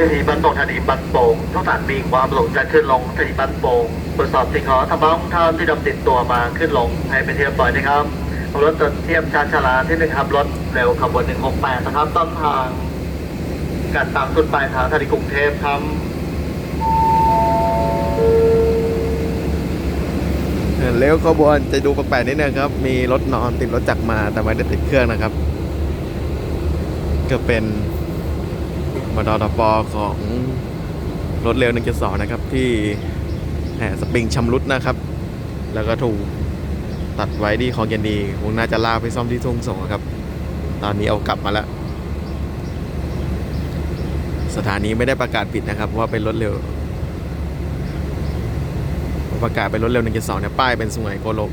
ผู้สารมีความประสงค์จะขึ้นลงสถานีบ้านโป่งตรวจสอบสิ่งของทำบ้องท่านที่ดำติดตัวมาขึ้นลงให้ไปนเรียบร้อยนะครับรถจะเทียบชานชาลาที่หนึ่งครับรถเร็วขบวน 168 นะครับต้นทางการตามสุดปลายทางสถานีกรุงเทพครับเลี้ยวขบวนจะดูแปลกๆนิดนึงครับ มีรถนอนติดรถจักรมาแต่ไม่ได้ติดเครื่องนะครับ ก็เป็น มดตปของรถเร็ว1.2นะครับ ที่แหสปริงชำรุดนะครับ แล้วก็ถูกตัดไว้ที่คลองเย็นดีคงน่าจะลากไปซ่อมที่ทุ่งสงครับ ตอนนี้เอากลับมาแล้ว สถานีไม่ได้ประกาศปิดนะครับ ว่าเป็นรถเร็ว ประกาศเป็นรถเร็ว1.2เนี่ยป้ายเป็นสุไหงโกลก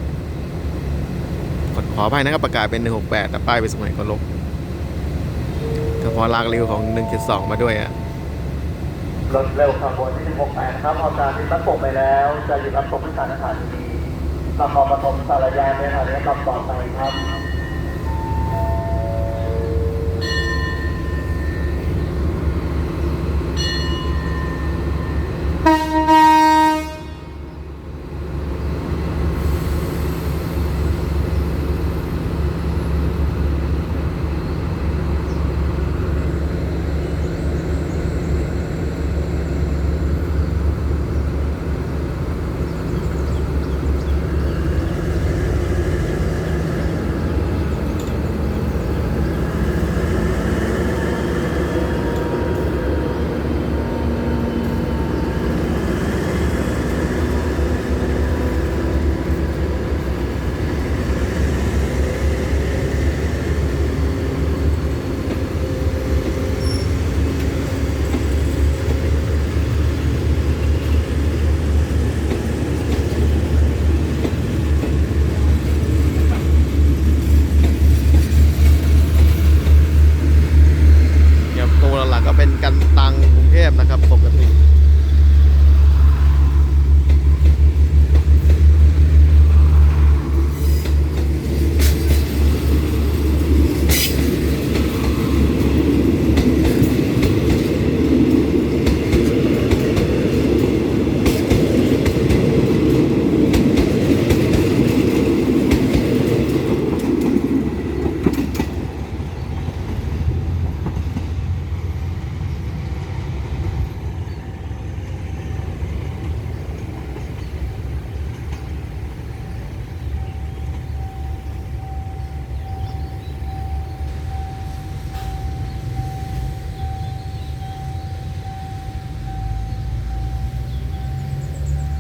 ขอขออภัยนะครับประกาศเป็น 168 แต่ป้ายเป็นสุไหงโกลก เพาะลากเร็วของ 1.2 มาด้วยอะรถเร็วขบวนที่168นะครับออกจากที่บ้านโป่งไปแล้วจะหยุดรับส่งผู้โดยสารสถานีนครปฐมสารยาในทางนีรับปลอไปครับ